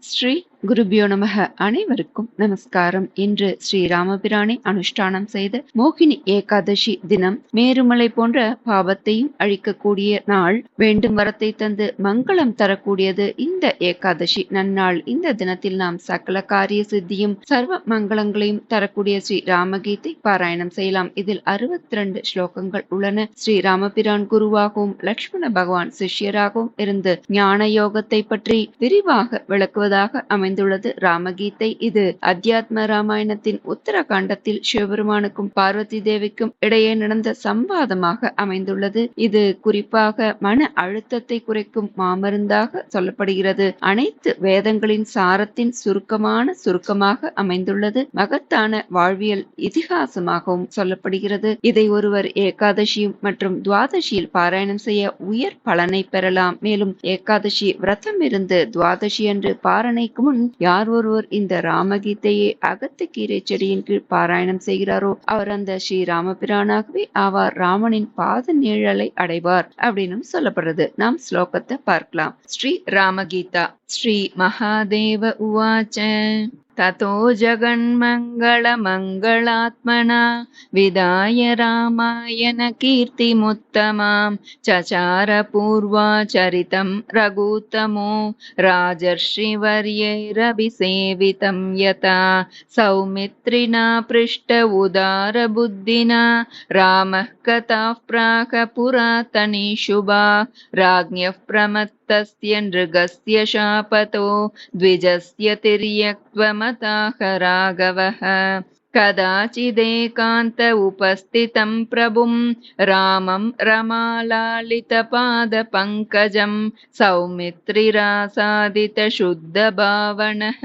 Sri குருபியோ நமக. அனைவருக்கும் நமஸ்காரம். இன்று ஸ்ரீ ராமபிரானை அனுஷ்டானம் செய்த மோகினி ஏகாதசி தினம் மேருமலை போன்ற பாவத்தையும் அழிக்கக்கூடிய நாள் வேண்டும் வரத்தை தந்து மங்களம் தரக்கூடியது இந்த ஏகாதசி நன்னாள். இந்த தினத்தில் நாம் சகல காரிய சித்தியும் சர்வ மங்களங்களையும் தரக்கூடிய ஸ்ரீ ராமகீதை பாராயணம் செய்யலாம். இதில் அறுபத்தி ரெண்டு ஸ்லோகங்கள் உள்ளன. ஸ்ரீ ராமபிரான் குருவாகவும் லக்ஷ்மண பகவான் சிஷ்யராகவும் இருந்து ஞான யோகத்தை பற்றி விரிவாக விளக்குவதாக அமை அமைந்துள்ளது. ராமகீதை இது அத்தியாத்ம ராமாயணத்தின் உத்தரகாண்டத்தில் சிவபெருமானுக்கும் பார்வதி தேவிக்கும் இடையே நடந்த சம்வாதமாக அமைந்துள்ளது. இது குறிப்பாக மன அழுத்தத்தை குறைக்கும் மாமருந்தாக சொல்லப்படுகிறது. அனைத்து வேதங்களின் சாரத்தின் சுருக்கமான சுருக்கமாக அமைந்துள்ளது. மகத்தான வாழ்வியல் இதிகாசமாகவும் சொல்லப்படுகிறது. இதை ஒருவர் ஏகாதசியும் மற்றும் துவாதசியில் பாராயணம் செய்ய உயர் பலனை பெறலாம். மேலும் ஏகாதசி விரதம் இருந்து துவாதசி அன்று பாரணைக்கு முன் யார் ஒருவர் இந்த ராமகீதையை அகத்துக்கீரை செடியின் கீழ் பாராயணம் செய்கிறாரோ அவர் அந்த ஸ்ரீ ராமபிரானாகவே ஆவார். ராமனின் பாத நிழலை அடைவார் அப்படின்னு சொல்லப்படுறது. நாம் ஸ்லோகத்தை பார்க்கலாம். ஸ்ரீ ராமகீதா ஸ்ரீ மகாதேவ உவாச்ச. ततो जगन्मङ्गलमङ्गलात्मना विदाय रामायण कीर्तिमुत्तमां चचार पूर्वाचरितं रघुत्तमो राजर्षिवर्यैरभिसेवितं यथा सौमित्रिणा पृष्ठ उदारबुद्धिना रामः कथाः प्राक् पुरातनी शुभा राज्ञः प्रमत्तस्य नृगस्य शापतो द्विजस्य तिर्यक्त्वमताः राघवः कदाचिदेकान्त उपस्थितं प्रभुं रामं रमालालितपादपङ्कजं सौमित्रिरासादितशुद्धभावनः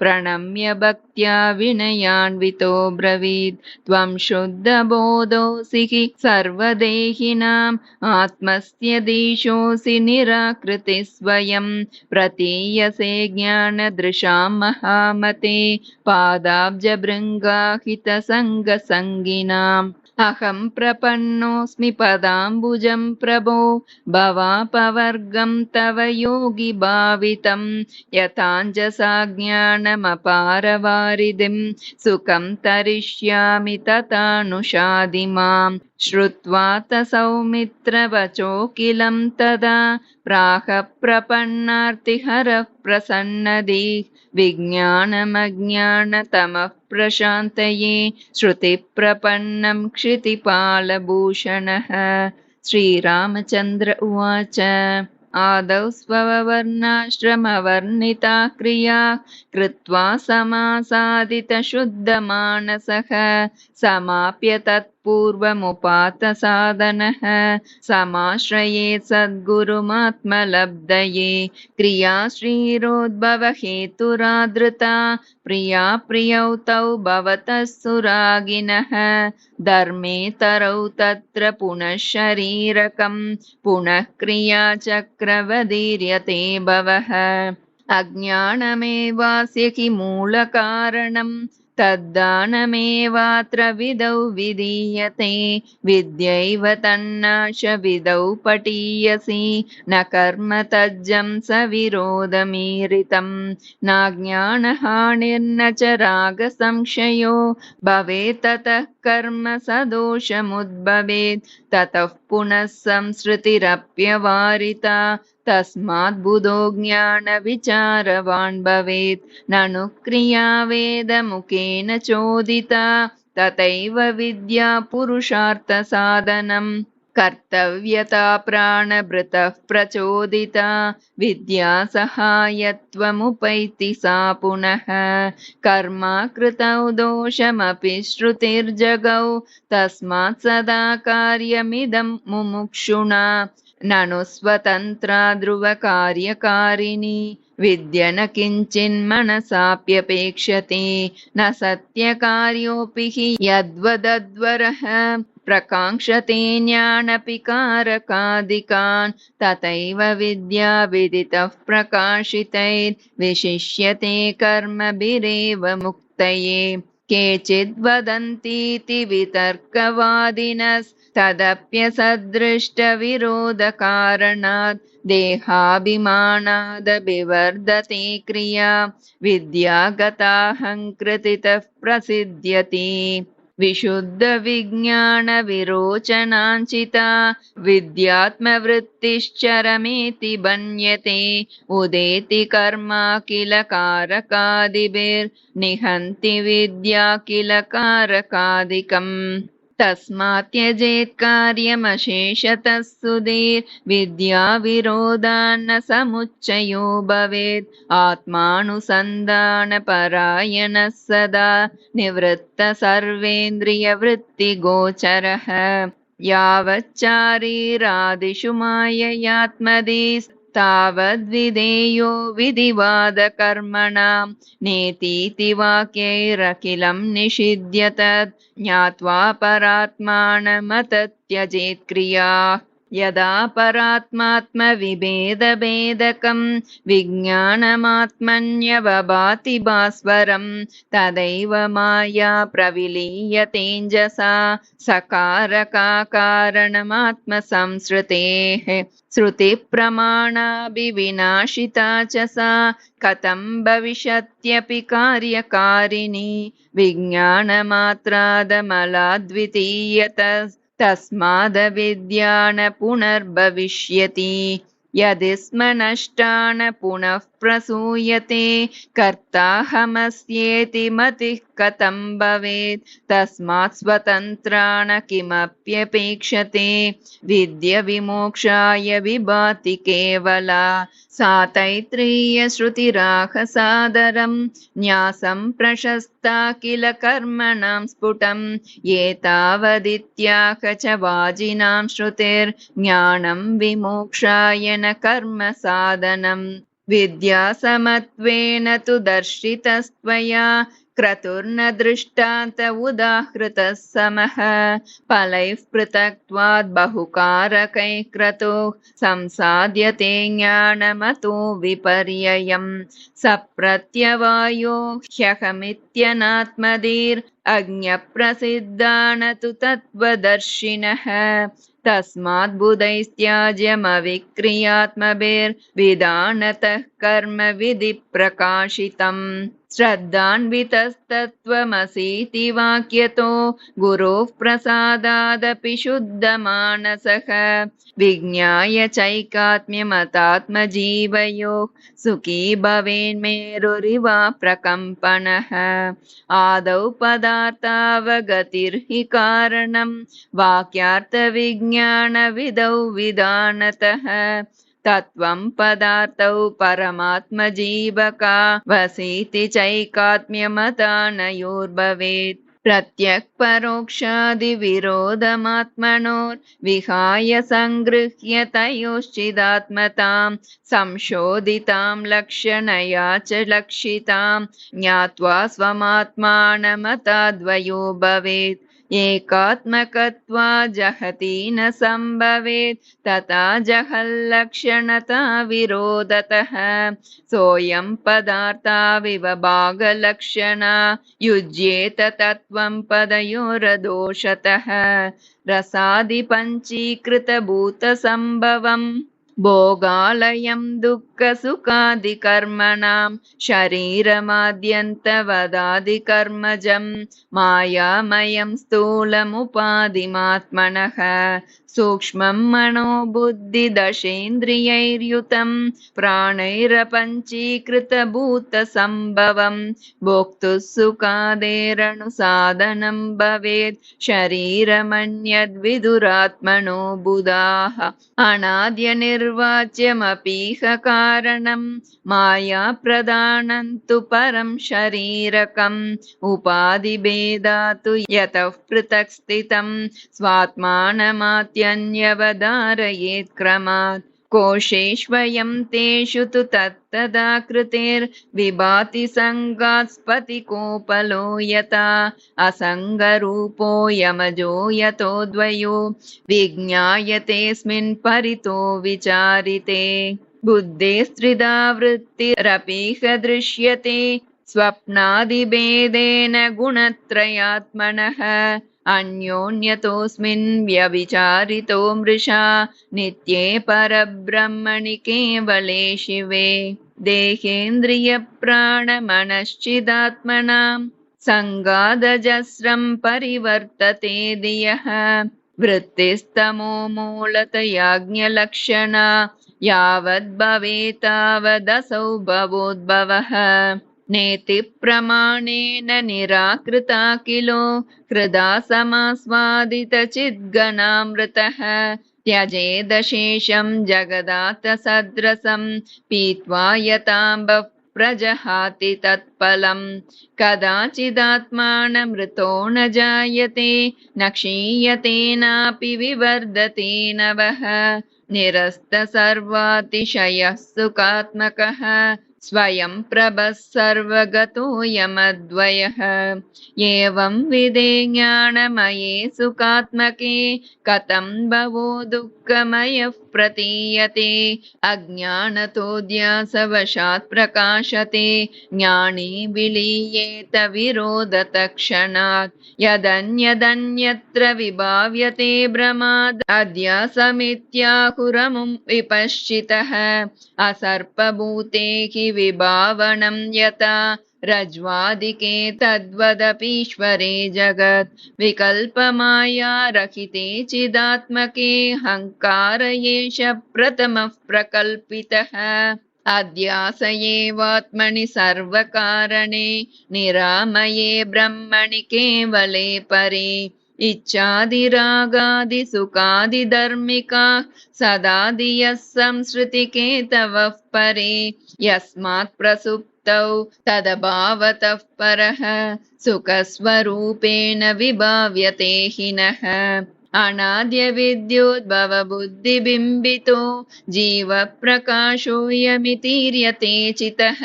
प्रणम्य भक्त्या विनयान्वितो ब्रवीत्। त्वं शुद्धबोधोऽसि हि सर्वदेहिनाम्। आत्मस्य निराकृति स्वयं। प्रतीयसे ज्ञानदृशां महामते। पादाब्जभृङ्गाहितसङ्गसङ्गिनाम् अहं प्रपन्नोऽस्मि पदाम्बुजं प्रभो भवापवर्गं तव योगि भावितं। यथाञ्जसा ज्ञानमपारवारिधिं सुखं तरिष्यामि तथानुषादि माम् श्रुत्वा त सौमित्रवचोकिलं तदा प्राह प्रपन्नार्तिहरः प्रसन्नदिः विज्ञानमज्ञानतमः प्रशान्तये श्रुतिप्रपन्नं क्षितिपालभूषणः। श्रीरामचन्द्र उवाच आदौ स्ववर्णाश्रमवर्णिता क्रिया कृत्वा समासादितशुद्धमानसः समाप्य तत्पूर्वमुपातसाधनः समाश्रये सद्गुरुमात्मलब्धये। क्रिया श्रीरोद्भवहेतुरादृता। प्रिया प्रियौ तौ भवतः सुरागिनः। धर्मे तरौ तत्र पुनः शरीरकं पुनः क्रियाचक्रवदीर्यते भवः। अज्ञानमेवास्य हि मूलकारणम् तद्दानमेवात्र विदौ विधीयते विद्यैव तन्नाशविदौ पठीयसि न कर्म तज्जं स विरोधमीरितं नाज्ञानहानिर्न च रागसंशयो भवेत् ततः कर्म सदोषमुद्भवेत् ततः पुनः संसृतिरप्यवारिता तस्मात् बुधो ज्ञानविचारवान् भवेत् ननु क्रिया वेदमुखेन चोदिता। तथैव विद्या पुरुषार्थसाधनम्। कर्तव्यता प्राणभृतः प्रचोदिता। विद्या सहायत्वमुपैति सा पुनः। कर्मा कृतौ दोषमपि श्रुतिर्जगौ। तस्मात् सदा कार्यमिदं मुमुक्षुणा ननु स्वतन्त्रा ध्रुवकार्यकारिणी विद्य न किञ्चिन्मनसाप्यपेक्षते न सत्यकार्योऽपि हि यद्वदद्वरः। प्रकाङ्क्षते ஞானपि कारकादिकान् तथैव विद्या विदितः प्रकाशितैर्विशिष्यते कर्मभिरेव मुक्तये। केचिद्वदन्तीति वितर्कवादिनस्तदप्यसदृष्टविरोधकारणात् देहाभिमानादभिवर्धते क्रिया विद्यागताहङ्कृतितः प्रसिद्ध्यति। विशुद्धविज्ञानविरोचनाञ्चिता विद्यात्मवृत्तिश्चरमेति बन्यते। उदेति कर्मा किल कारकादिभिर्निहन्ति विद्या किल कारकादिकम् तस्मात् त्यजेत् कार्यमशेषतः सुधीर्विद्याविरोधान्न समुच्चयो भवेत्। आत्मानुसन्धानपरायणः सदा निवृत्त सर्वेन्द्रियवृत्तिगोचरः यावच्चारीरादिषु माययात्मदि तावद्विधेयो विधिवादकर्मणां नेतीति वाक्यैरखिलं निषिध्यत ज्ञात्वा परात्मानमतत्यजेत् क्रिया यदा परात्मात्मविभेदभेदकं विज्ञानमात्मन्यवभाति भास्वरं तदैव माया प्रविलीयतेञ्जसा सकारकाकारणमात्मसंसृतेः। श्रुतिप्रमाणाभिविनाशिता च सा कथं भविष्यत्यपि कार्यकारिणी विज्ञानमात्रादमलाद्वितीयत तस्मादविद्या न पुनर्भविष्यति यदि स्म नष्टा न पुनः प्रसूयते कर्ताहमस्येति मतिः कथं भवेत्? तस्मात् स्वतन्त्राण किमप्यपेक्षते? विद्यविमोक्षाय विभाति केवला। सा तैत्रीयश्रुतिराहसादरं न्यासं प्रशस्ता किल कर्मणां स्फुटं एतावदित्याह च वाजिनां श्रुतिर्ज्ञानं विमोक्षाय न कर्मसाधनम् विद्यासमत्वेन तु दर्शितस्त्वया क्रतुर्न दृष्टान्त उदाहृतः समः। फलैः पृथक्त्वाद् बहुकारकैः क्रतुः संसाद्यते ज्ञानमतो विपर्ययम्। स प्रत्यवायो ह्यहमित्यनात्मदीर् अज्ञप्रसिद्धा न तु तत्त्वदर्शिनः तस्माद्बुधैस्त्याज्यमविक्रियात्मभिर्विधानतः कर्म विधिप्रकाशितम् श्रद्धान्वितस्तत्त्वमसीति वाक्यतो गुरोः प्रसादादपि शुद्धमानसः। विज्ञाय चैकात्म्यमतात्मजीवयोः सुखी भवेन्मेरुरिवा प्रकम्पनः। आदौ पदार्थावगतिर्हि कारणं तत्त्वं पदार्थौ परमात्मजीवका वसीति चैकात्म्यमतानयोर्भवेत् प्रत्यक्परोक्षादिविरोधमात्मनोर्विहाय सङ्गृह्य तयोश्चिदात्मतां संशोधितां लक्षणया च लक्षितां ज्ञात्वा स्वमात्मानमताद्वयो भवेत् एकात्मकत्वा जहति न सम्भवेत् तथा जहल्लक्षणता विरोधतः। सोऽयं पदार्थाविव भागलक्षणा युज्येत तत्त्वं पदयोरदोषतः। रसादिपञ्चीकृतभूतसम्भवम् भोगालयं दुःखसुखादिकर्मणां शरीरमाद्यन्तवदादिकर्मजं मायामयं स्थूलमुपाधिमात्मनः सूक्ष्मं मनोबुद्धिदशेन्द्रियैर्युतं प्राणैरपञ्चीकृतभूतसम्भवं भोक्तुः सुखादेरनुसाधनं भवेत् शरीरमन्यद्विदुरात्मनो बुधाः अनाद्यनिर्वाच्यमपीह कारणं मायाप्रदानं तु परं शरीरकम् उपाधिभेदातु यतः पृथक् स्थितं स्वात्मानमात्यन्यवधारयेत् क्रमात्। कोशेष्वयं तेषु तु तत्तदा कृतेर्विभाति यथा असङ्गरूपो यमजो यतो द्वयो विज्ञायतेऽस्मिन् परितो विचारिते बुद्धेस्त्रिधा वृत्तिरपीह दृश्यते। स्वप्नादिभेदेन गुणत्रयात्मनः। अन्योन्यतोऽस्मिन् व्यविचारितो मृषा। नित्ये परब्रह्मणि केवले शिवे। देहेन्द्रियप्राणमनश्चिदात्मनाम् सङ्गादजस्रम् परिवर्तते दियः। वृत्तिस्तमो मूलतयाज्ञलक्षणा यावद्भवेतावदसौ भवोद्भवः। नेति प्रमाणेन निराकृता किलो कृदा समास्वादितचिद्गणामृतः त्यजेदशेषम् जगदातसद्रसम् पीत्वा यताम्बः प्रजहाति तत्फलम् कदाचिदात्मानमृतो न जायते न क्षीयतेनापि विवर्धते नवः निरस्तसर्वातिशयः सुखात्मकः स्वयं प्रभः सर्वगतोऽयमद्वयः। एवं विदे ज्ञानमये सुखात्मके, कथं भवो दुःखमयः प्रतीयते। अज्ञानतोऽध्यासवशात् प्रकाशते, ज्ञानी विलीयेत विरोधतक्षणात्। यदन्यदन्यत्र विभाव्यते भ्रमाद्, अध्यासमित्याहुरमुं विपश्चितः। असर्पभूते हि विभावनं यथा रज्वादिके तद्वदपीश्वरे जगत् विकल्पमाया रहिते चिदात्मके हङ्कार एष प्रथमः प्रकल्पितः। अध्यास एवात्मनि सर्वकारणे निरामये ब्रह्मणि केवले परे इच्छादिरागादिसुखादिधर्मिका सदा धियः संसृतिकेतवः परे यस्मात् प्रसुप्तौ तदभावतः परः सुखस्वरूपेण विभाव्यते हि नः अनाद्य विद्युद्भवबुद्धिबिम्बितो जीवप्रकाशोऽयमितीर्यते चितः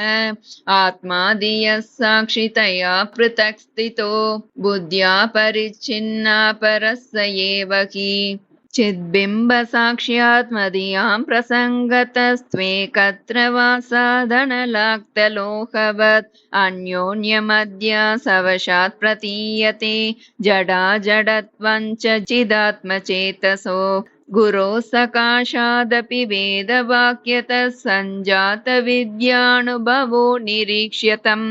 आत्मा धियः साक्षितया पृथक् स्थितो बुद्ध्या परिच्छिन्ना परः स एव हि चिद्बिम्बसाक्ष्यात्मधियां प्रसङ्गतस्त्वेकत्र वा साधनलाक्तलोहवत् अन्योन्यमध्यासवशात् प्रतीयते जडा जडत्वं च चिदात्मचेतसो गुरोः सकाशादपि वेदवाक्यतः सञ्जातविद्यानुभवो निरीक्ष्यतम्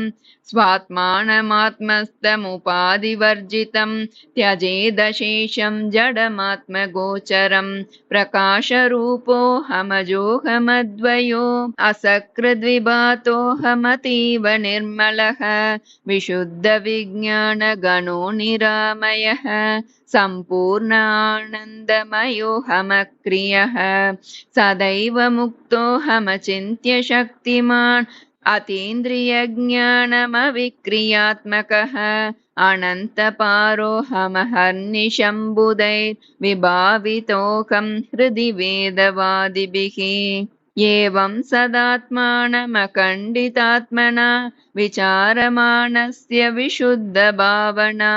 स्वात्मानमात्मस्तमुपाधिवर्जितं त्यजेदशेषं जडमात्मगोचरम् प्रकाशरूपोऽहमजोऽहमद्वयो असकृद्विभातोऽहमतीव निर्मलः विशुद्धविज्ञानगणो निरामयः सम्पूर्णानन्दमयोऽहमक्रियः सदैव मुक्तोऽहमचिन्त्य शक्तिमान् अतीन्द्रियज्ञानमविक्रियात्मकः अनन्तपारोऽहमहर्निशम्बुदैर्विभावितोऽहं हृदि वेदवादिभिः। एवं सदात्मानमखण्डितात्मना विचारमाणस्य विशुद्धभावना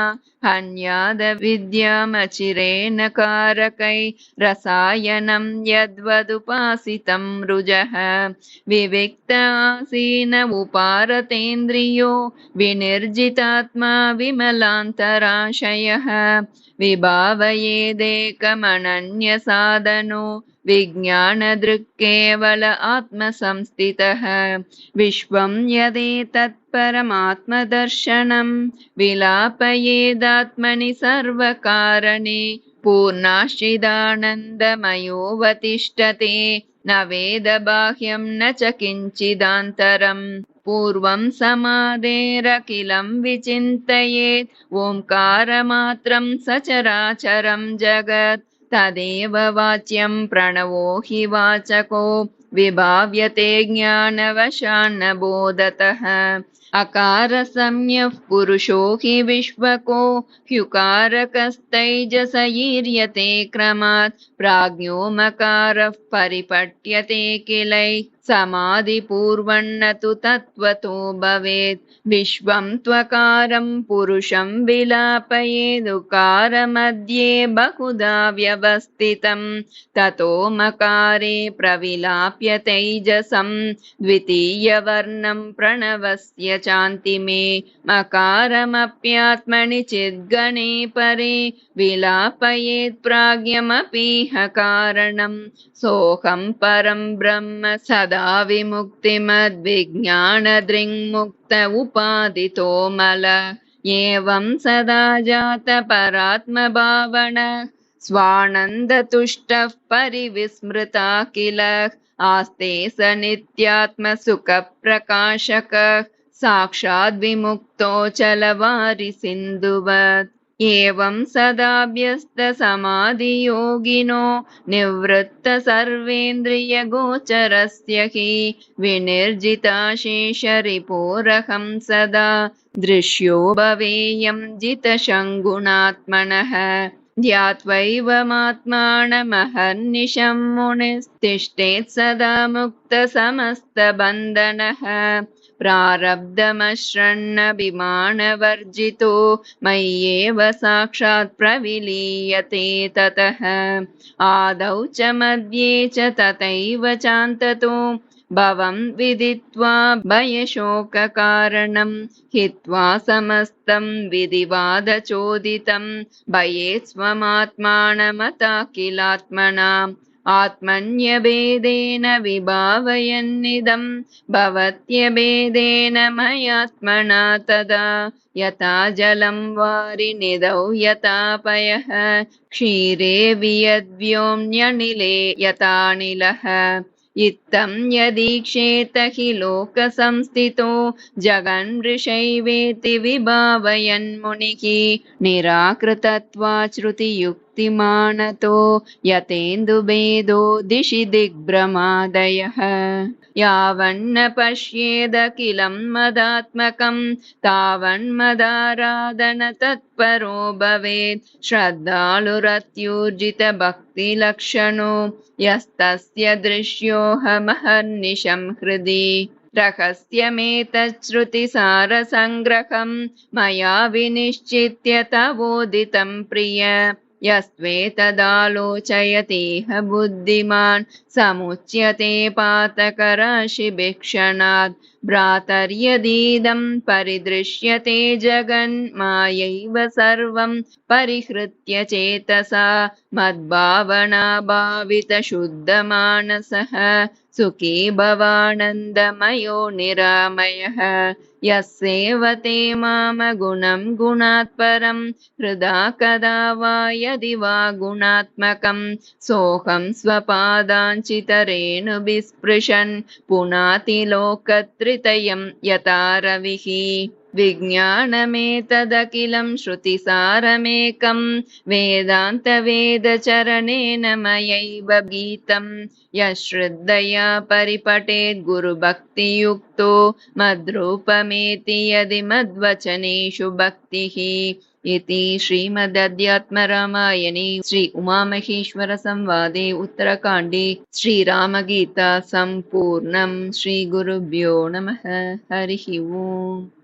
रसायनं यद्वदुपासितं रुजः। विविक्त आसीन उपारतेन्द्रियो विनिर्जितात्मा विमलान्तराशयः। विभावयेदेकमनन्यसाधनो विज्ञानदृक्केवल आत्मसंस्थितः। विश्वं यदेतत्परमात्मदर्शनं विलापयेदात्मनि सर्वकारणे पूर्णाश्चिदानन्दमयोऽवतिष्ठते। न वेदबाह्यं न च किञ्चिदान्तरम् पूर्वं समादेरखिलं विचिन्तयेत्। ओङ्कारमात्रं सचराचरं जगत्। तदेव वाच्यं प्रणवो हि वाचको। विभाव्यते ज्ञानवशान्न अकारसंज्ञः पुरुषो हि विश्वको ह्युकारकस्तैजसयीर्यते क्रमात् प्राज्ञो मकारः परिपट्यते किलै। समाधिपूर्वन्न तु तत्त्वतो भवेत् विश्वं त्वकारं पुरुषं विलापयेदुकारमध्ये बहुधा व्यवस्थितं ततो मकारे प्रविलाप्य तैजसं द्वितीयवर्णं प्रणवस्य चान्तिमे मकारमप्यात्मनि चिद्गणे परे विलापयेत् प्राज्ञमपीह कारणं सोऽहं परं ब्रह्म सदा विमुक्तिमद्विज्ञानदृङ्मुक्त उपादितो मल एवं सदा जातपरात्मभावण स्वानन्दतुष्टः परिविस्मृता किल। आस्ते स नित्यात्मसुखप्रकाशकः। साक्षाद्विमुक्तोऽचलवारिसिन्धुवत् एवं सदाभ्यस्तसमाधियोगिनो निवृत्त सर्वेन्द्रियगोचरस्य हि विनिर्जिताशेषरिपोरहं सदा दृश्यो भवेयं जितशङ्गुणात्मनः ध्यात्वैवमात्मानमहर्निशं मुनिस्तिष्ठेत् सदा मुक्तसमस्तबन्धनः प्रारब्धमश्रन्नभिमानवर्जितो मय्येव साक्षात् प्रविलीयते ततः। आदौ च मध्ये च तथैव चान्ततो भवं विदित्वा भयशोककारणं हित्वा समस्तं विधिवादचोदितं भये स्वमात्मानमता किलात्मनाम् आत्मन्यभेदेन विभावयन्निदं भवत्यभेदेन मयात्मना तदा यथा जलं वारिनिधौ यथापयः क्षीरे वियद्व्योम्यनिले यथानिलः। इत्थं यदीक्षेत हि लोकसंस्थितो जगन्मृषैवेति विभावयन्मुनिः निराकृतत्वाश्रुतियुक्तिमानतो यतेन्दुभेदो दिशि दिग्भ्रमादयः। यावन्न पश्येदखिलं मदात्मकं तावन्मदाराधन तत्परो भवेत्। श्रद्धालुरत्यूर्जितभक्तिलक्षणो यस्तस्य दृश्योऽहमहर्निशं हृदि। रहस्यमेतच्छ्रुतिसारसङ्ग्रहं मया विनिश्चित्य तवोदितं प्रिय यस्त्वेतदालोचयतेह बुद्धिमान् समुच्यते पातकराशिभिक्षणात् भ्रातर्यदीदं परिदृश्यते जगन्मायैव सर्वं परिहृत्य चेतसा मद्भावनाभावितशुद्धमानसः सुखी भवानन्दमयो निरामयः। यः सेवते मामगुणं गुणात् परं हृदा कदा वा यदि वा गुणात्मकं सोऽहं स्वपादाञ्चितरेणुविस्पृशन् पुनातिलोकत्रितयं यथा रविः विज्ञानमेतदखिलं श्रुतिसारमेकं वेदान्तवेदचरणेन मयैव गीतं। यश्रद्धया परिपठेद् गुरुभक्तियुक्तो मद्रूपमेति यदि मद्वचनेषु भक्तिः। इति श्रीमदध्यात्मरामायणे श्री उमामहेश्वरसंवादे उत्तरकाण्डे श्रीरामगीता सम्पूर्णं। श्रीगुरुभ्यो नमः। हरिः ओम्